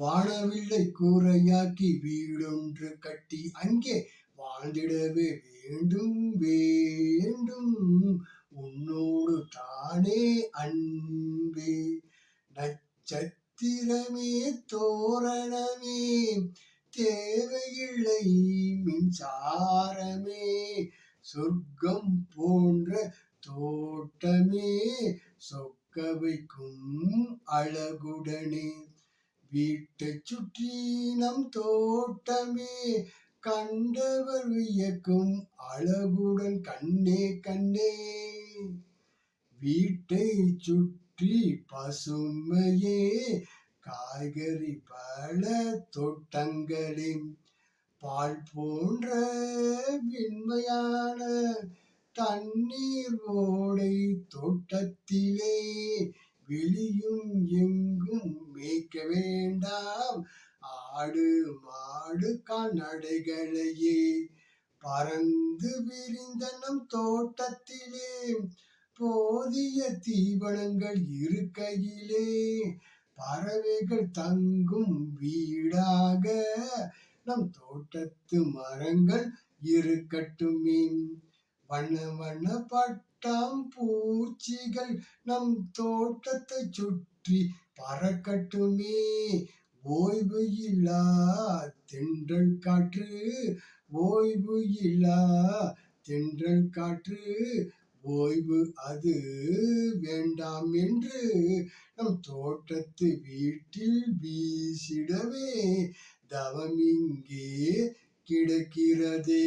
வாழவில்லை கூரையாக்கி வீடொன்று கட்டி அங்கே வாழ்ந்திடவே வேண்டும் வேண்டும். உன்னோடு தானே அன்பே. நட்சத்திரமே தோரணமே தேவையில்லை மின்சாரமே. சொர்க்கம் போன்ற தோட்டமே சொக்க வைக்கும் அழகுடனே. வீட்டை சுற்றி நம் தோட்டமே. கண்டவர் வியக்கும் அழகுடன் கண்ணே கண்ணே. வீட்டை சுற்றி பசுமையே. காய்கறி பல தோட்டங்களே. பால் போன்ற விண்மையான தண்ணீர் ஓடை தோட்டத்திலே. வெளியும் எங்கும் மேய்க்க வேண்டாம். ஆடு மாடு கால்நடைகளையே பறந்து விரிந்த நம் தோட்டத்திலே போதிய தீவனங்கள் இருக்கையிலே பறவைகள் தங்கும் வீடாக நம் தோட்டத்து மரங்கள் இருக்கட்டுமே. வண்ண வண்ண பட்டாம் பூச்சிகள் நம் தோட்டத்தை சுற்றி பறக்கட்டுமே. ஓய்வு இல்லா தென்றல் காற்று. ஓய்வு இல்லா தென்றல் காற்று. ஓய்வு அது வேண்டாம் என்று நம் தோட்டத்து வீட்டில் வீசிடவே தவம் இங்கே கிடக்கிறதே.